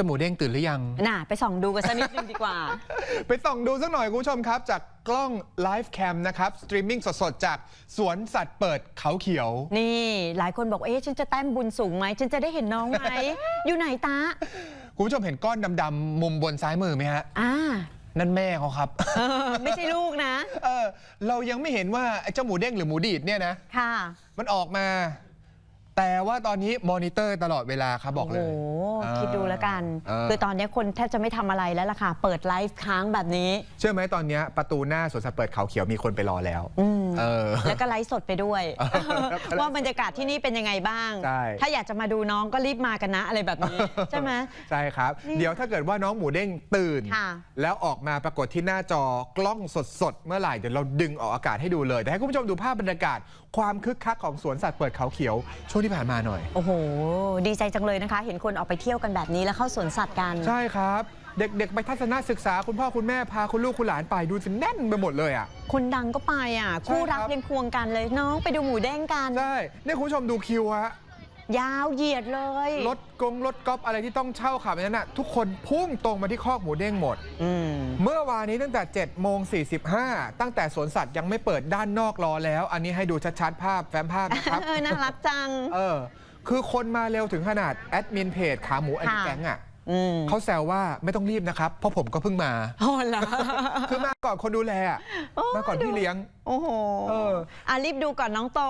จมูกเด้งตื่นหรือยัง น่ะ ไปส่องดูกันสักนิดนึงดีกว่า ไปส่องดูสักหน่อยคุณผู้ชมครับ จากกล้องไลฟ์แคมนะครับ สตรีมมิ่งสดๆ จากสวนสัตว์เปิดเขาเขียว นี่ หลายคนบอก เอ๊ะ ฉันจะแต้มบุญสูงไหม ฉันจะได้เห็นน้องไหม อยู่ไหนตา คุณผู้ชมเห็นก้อนดำๆมุมบนซ้ายมือไหมฮะ อ่า นั่นแม่เขาครับ เออ ไม่ใช่ลูกนะ เออ เรายังไม่เห็นว่าไอ้เจ้าหมูเด้งหรือหมูดีดเนี่ยนะ ค่ะ มันออกมา แต่ว่าตอนนี้มอนิเตอร์ตลอดเวลาครับบอกเลย โอ้โหเออ คิดดูแล้วกัน เออ คือตอนนี้คนแทบจะไม่ทำอะไรแล้วล่ะค่ะ เปิดไลฟ์ค้างแบบนี้ เชื่อไหมตอนเนี้ยประตูหน้าสวนสัตว์เปิดเขาเขียวมีคนไปรอแล้ว อืม เออ แล้วก็ไลฟ์สดไปด้วยเออว่าบรรยากาศที่นี่เป็นยังไงบ้าง ใช่ ถ้าอยากจะมาดูน้องก็รีบมากันนะอะไรแบบนี้ ใช่ไหม ใช่ครับ นี่เดี๋ยวถ้าเกิดว่าน้องหมูเด้งตื่น ค่ะ แล้วออกมาปรากฏที่หน้าจอกล้องสดๆ เมื่อไหร่เดี๋ยวเราดึงออกอากาศให้ดูเลย แต่ให้คุณผู้ชมดูภาพบรรยากาศ ความคึกคักของสวนสัตว์เปิดเขาเขียว ช่วงที่ผ่านมาหน่อย โอ้โห ดีใจจังเลยนะคะ เห็นคนออกไปเที่ยวกันแบบนี้แล้วเข้าสวนสัตว์กัน ใช่ครับ เด็กๆ ไปทัศนศึกษาคุณพ่อคุณแม่พาคุณลูกคุณหลานไปดูสิแน่นไปหมดเลยอะ คนดังก็ไปอะ คู่รักใช่ครับ ยังควงกันเลยน้องไปดูหมูเด้งกัน ใช่เนี่ยคุณผู้ชมดูคิวฮะยาวเหยียดเลยรถกงรถก๊อฟอะไรที่ต้องเช่าขับนั้นน่ะทุกคนพุ่งตรงมาที่คอกหมูเด้งหมด อืม เมื่อวานนี้ตั้งแต่7โมง45 ตั้งแต่สวนสัตว์ยังไม่เปิดด้านนอกรอแล้ว อันนี้ให้ดูชัดๆภาพแฟ้มภาพนะครับ เออน่ารักจัง เออ คือคนมาเร็วถึงขนาดแอดมินเพจขาหมูแอนค่ะแก๊งอะอืมเขาแซวว่าไม่ต้องรีบนะครับ เพราะผมก็เพิ่งมาโอ้เหรอคือมาก่อนคนดูแลอะโอ้มาก่อนพี่เลี้ยง โอ้โหเอออะรีบดูก่อนน้องโต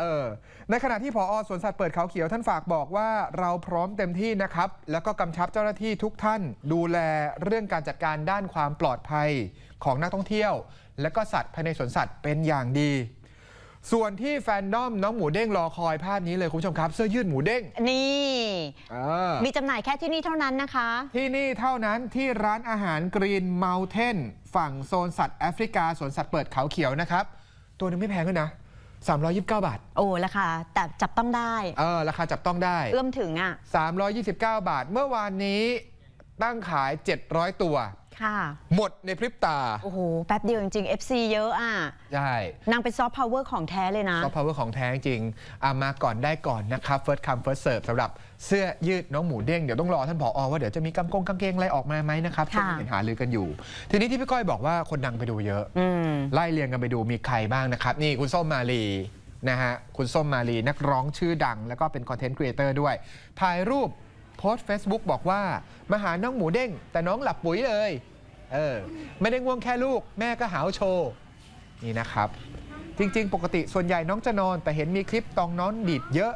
เออในขณะที่ผอสวนสัตว์เปิดเขาเขียวท่านฝากบอกว่าเราพร้อมเต็มที่นะครับ แล้วก็กำชับเจ้าหน้าที่ทุกท่านดูแลเรื่องการจัดการด้านความปลอดภัยของนักท่องเที่ยว และก็สัตว์ภายในสวนสัตว์เป็นอย่างดี ส่วนที่แฟนดอมน้องหมูเด้งรอคอยภาพนี้เลยคุณผู้ชมครับเสื้อยืดหมูเด้งนี่เออมีจำหน่ายแค่ที่นี่เท่านั้นนะคะ ที่นี่เท่านั้นที่ร้านอาหารกรีนเมลเทนฝั่งโซนสัตว์แอฟริกาสวนสัตว์เปิดเขาเขียวนะครับ ตัวหนึงไม่แพงด้วยนะ 329 บาท โอ้ราคาแต่จับต้องได้ เออ ราคาจับต้องได้ เอื้อมถึงอะ 329 บาท เมื่อวานนี้ตั้งขาย 700 ตัว ค่ะ หมดในพริบตา โอ้โห แป๊บเดียวจริงๆ FC เยอะอะ ใช่นางเป็นซอฟต์พาวเวอร์ของแท้เลยนะ ซอฟต์พาวเวอร์ของแท้จริงอะมาก่อนได้ก่อนนะครับ first come first serve สำหรับเสื้อยืดน้องหมูเด้ง เดี๋ยวต้องรอท่านผอว่าเดี๋ยวจะมีกำกงกางเกงอะไรออกมาไหมนะครับค่ะช่วงนี้เห็นหาลือกันอยู่ ทีนี้ที่พี่ก้อยบอกว่าคนดังไปดูเยอะ อืม ไล่เรียงกันไปดูมีใครบ้างนะครับ นี่คุณส้มมาลีนะฮะคุณส้มมาลีนักร้องชื่อดัง แล้วก็เป็นคอนเทนต์ครีเอเตอร์ด้วยถ่ายรูป โพสต์ Facebook บอกว่า มาหาน้องหมูเด้ง แต่น้องหลับปุ๋ยเลย เออ ไม่ได้ง่วงแค่ลูก แม่ก็หาวโชว์ นี่นะครับ จริง ๆ ปกติส่วนใหญ่น้องจะนอน แต่เห็นมีคลิปตองน้องดีดเยอะ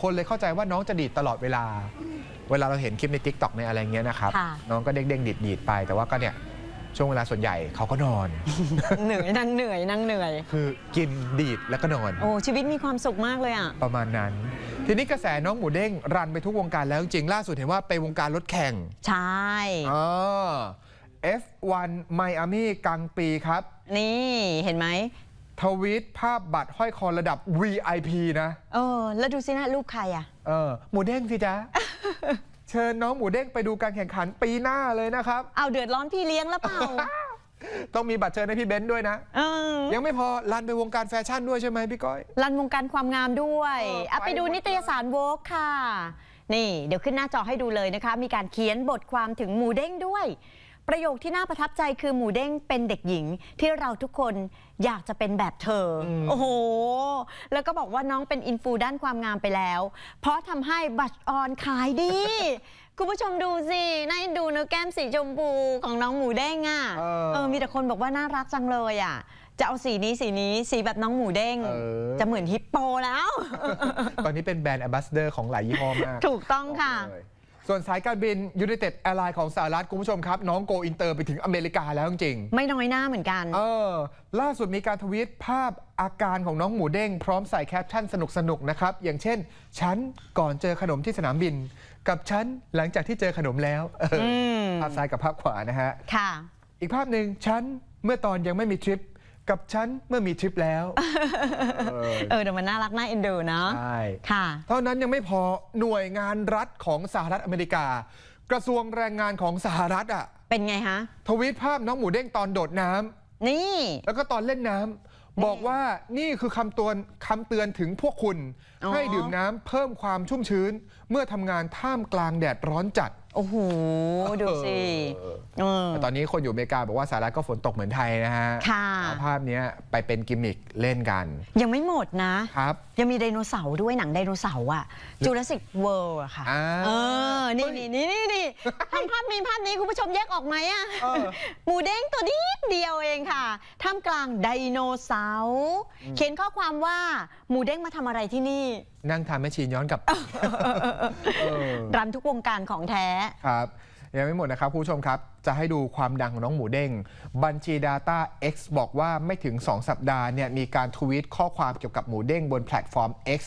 คนเลยเข้าใจว่าน้องจะดีดตลอดเวลา เวลาเราเห็นคลิปใน t ิ k t o k ในอะไรเงี้ยนะครับ ค่ะ น้องก็เด้งๆดีดๆไป แต่ว่าก็เนี่ยช่วงเวลาส่วนใหญ่เขาก็นอน เหนื่อยนางเหนื่อยนางเหนื่อย คือกินดีดแล้วก็นอน โอ้ชีวิตมีความสุขมากเลยอะ ประมาณนั้น ทีนี้กระแสน้องหมูเด้งรันไปทุกวงการแล้วจริงๆล่าสุดเห็นว่าไปวงการรถแข่งใช่อ๋อ F1 ไมอามี่กลางปีครับ นี่เห็นไหม ทวีตภาพบัตรห้อยคอระดับ VIP นะ เออ แล้วดูสินะรูปใครอะ เออ หมูเด้งสิจ๊ะ เชิญน้องหมูเด้งไปดูการแข่งขันปีหน้าเลยนะครับ เอาเดือดร้อนพี่เลี้ยงแล้วเปล่า ต้องมีบัตรเชิญให้พี่เบนซ์ด้วยนะ เออยังไม่พอรันไปวงการแฟชั่นด้วยใช่ไหมพี่ก้อย รันวงการความงามด้วยเอออะไปไปดูหมดนิตยสารโวกค่ะ นี่ เดี๋ยวขึ้นหน้าจอให้ดูเลยนะคะ มีการเขียนบทความถึงหมูเด้งด้วย ประโยคที่น่าประทับใจคือหมูเด้งเป็นเด็กหญิง ที่เราทุกคนอยากจะเป็นแบบเธออม โอ้โห แล้วก็บอกว่าน้องเป็นอินฟูด้านความงามไปแล้ว เพราะทำให้บัตรออนขายดี คุณผู้ชมดูสิน่าเอ็นดูเนื้อแก้มสีชมพูของน้องหมูเด้งอะ เออ เออ มีแต่คนบอกว่าน่ารักจังเลยอะ จะเอาสีนี้สีนี้สีแบบน้องหมูเด้ง เออ จะเหมือนฮิปโปแล้ว ตอนนี้เป็นแบรนด์ a m b a s s a d o r ของหลายยี่ห้อมาก ถูกต้องค่ะบอกเลย ส่วนสายการบิน United Airlines ของสหรัฐคุณผู้ชมครับ น้องโกอินเตอร์ไปถึงอเมริกาแล้วจริงไม่น้อยหน้าเหมือนกันๆเออ ล่าสุดมีการทวีตภาพอาการของน้องหมูเด้ง พร้อมใส่แคปชั่นสนุกๆนะครับ อย่างเช่น ฉันก่อนเจอขนมที่สนามบิน กับฉันหลังจากที่เจอขนมแล้วเอออม ภาพซ้ายกับภาพขวานะฮะ ค่ะ อีกภาพหนึ่งฉันเมื่อตอนยังไม่มีทริป กับฉันเมื่อมีทริปแล้วเออเออเดี๋ยวมันน่ารักน่าเอ็นดูเนาะใช่ ค่ะ เท่านั้นยังไม่พอหน่วยงานรัฐของสหรัฐอเมริกา กระทรวงแรงงานของสหรัฐอะเป็นไงฮะ ทวีตภาพน้องหมูเด้งตอนโดดน้ำนี่ แล้วก็ตอนเล่นน้ำบอกว่านี่คือคำเตือนคำเตือนถึงพวกคุณ อ๋อ ให้ดื่มน้ำเพิ่มความชุ่มชื้น เมื่อทำงานท่ามกลางแดดร้อนจัด โโอ้โห ดูสิเออเออ แต่ตอนนี้คนอยู่อเมริกาบอกว่าสหรัฐก็ฝนตกเหมือนไทยนะฮะค่ะ เอาภาพเนี้ยไปเป็นกิมมิคเล่นกัน ยังไม่หมดนะ ครับ ยังมีไดโนเสาร์ด้วยหนังไดโนเสาร์อะจูราสสิกเวิลด์อะค่ะ อ่าเออ นี่นี่นี่นี่นี่ทำภาพมีภาพนี้คุณผู้ชมแยกออกไหมอะเออ หมูเด้งตัวนิดเดียวเองค่ะ ท่ามกลางไดโนเสาร์ เขียนข้อความว่าหมูเด้งมาทำอะไรที่นี่ นั่งทำแมชชีนย้อนกลับเออ รันทุกวงการของแท้ครับยังไม่หมดนะครับคุณผู้ชมครับ จะให้ดูความดังของน้องหมูเด้ง บัญชี Data X บอกว่าไม่ถึง 2 สัปดาห์เนี่ยมีการทวีตข้อความเกี่ยวกับหมูเด้งบนแพลตฟอร์ม X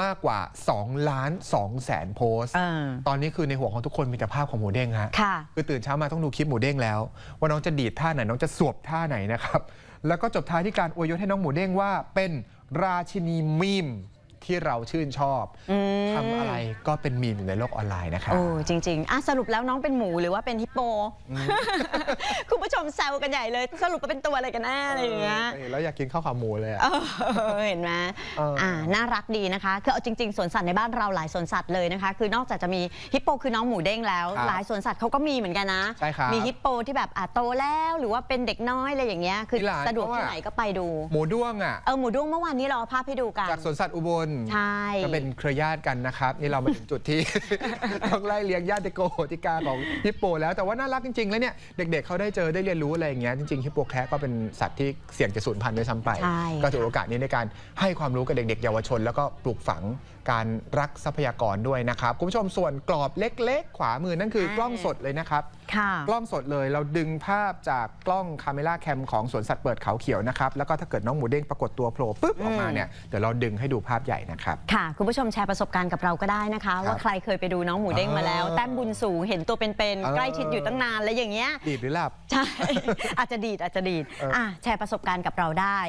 มากกว่า 2 ล้าน2แสนโพสต์เออตอนนี้คือในหัวของทุกคนมีแต่ภาพของหมูเด้งฮะค่ะคือตื่นเช้ามาต้องดูคลิปหมูเด้งแล้ว ว่าน้องจะดีดท่าไหน น้องจะสวบท่าไหนนะครับ แล้วก็จบท้ายที่การอวยยศให้น้องหมูเด้งว่าเป็นราชินีมีม ที่เราชื่นชอบอืมทำอะไรก็เป็นมีมอยู่ในโลกออนไลน์นะครับ โอ้จริงๆอะสรุปแล้วน้องเป็นหมูหรือว่าเป็นฮิปโป คุณผู้ชมแซวกันใหญ่เลย สรุปว่าเป็นตัวอะไรกันแน่อะไรอย่างเงี้ย ออแล้วอยากกินข้าวขาหมูเลยอะ เออเห็นไหมเอออ่่า น่ารักดีนะคะ คือเอาจริง ๆ สวนสัตว์ในบ้านเราหลายสวนสัตว์เลยนะคะ คือนอกจากจะมีฮิปโปคือน้องหมูเด้งแล้ว ครับหลายสวนสัตว์เขาก็มีเหมือนกันนะ ใช่ครับมีฮิปโปที่แบบอะโตแล้วหรือว่าเป็นเด็กน้อยอะไรอย่างเงี้ย คือมีหลายสะดวกเพราะว่า ที่ไหนก็ไปดู หมูด้วงอะ เออ หมูด้วงเมื่อวานนี้เราเอาภาพให้ดูกัน จากสวนสัตว์อุบลใช่ ก็เป็นเครือญาติกันนะครับ นี่เรามาถึงจุดที่ ต้องไล่เลี้ยงญาติโกโหติกาของฮิปโป แล้วแต่ว่าน่ารักจริงๆ แล้วเนี่ยเด็กๆเขาได้เจอได้เรียนรู้อะไรอย่างเงี้ยจริงๆฮิปโปแคระก็เป็นสัตว์ที่เสี่ยงจะสูญพันธุ์ด้วยซ้ำไป ใช่ ก็ถือโอกาสนี้ในการให้ความรู้กับเด็กๆ เยาวชน แล้วก็ปลูกฝังการรักทรัพยากรด้วยนะครับคุณผู้ชมส่วนกรอบเล็ก ๆ ขวามือนั่นคือกล้องสดเลยนะครับค่ะ กล้องสดเลยเราดึงภาพจากกล้องคาเมล่าแคมของสวนสัตว์เปิดเขาเขียวนะครับ แล้วก็ถ้าเกิดน้องหมูเด้งปรากฏตัวโผล่ปุ๊บออกมาเนี่ยเดี๋ยวเราดึงให้ดูภาพใหญ่นะครับ ค่ะ คุณผู้ชมแชร์ประสบการณ์กับเราก็ได้นะคะ ว่าใครเคยไปดูน้องหมูเด้งมาแล้วเออแต้มบุญสูงเห็นตัวเป็นเออๆใกล้ชิดอยู่ตั้งนานแล้วอย่างเงี้ยดีดหรือหลับใช่อาจจะดีดอาจจะดีดเอออ่อะแชร์ประสบการณ์กับเราได้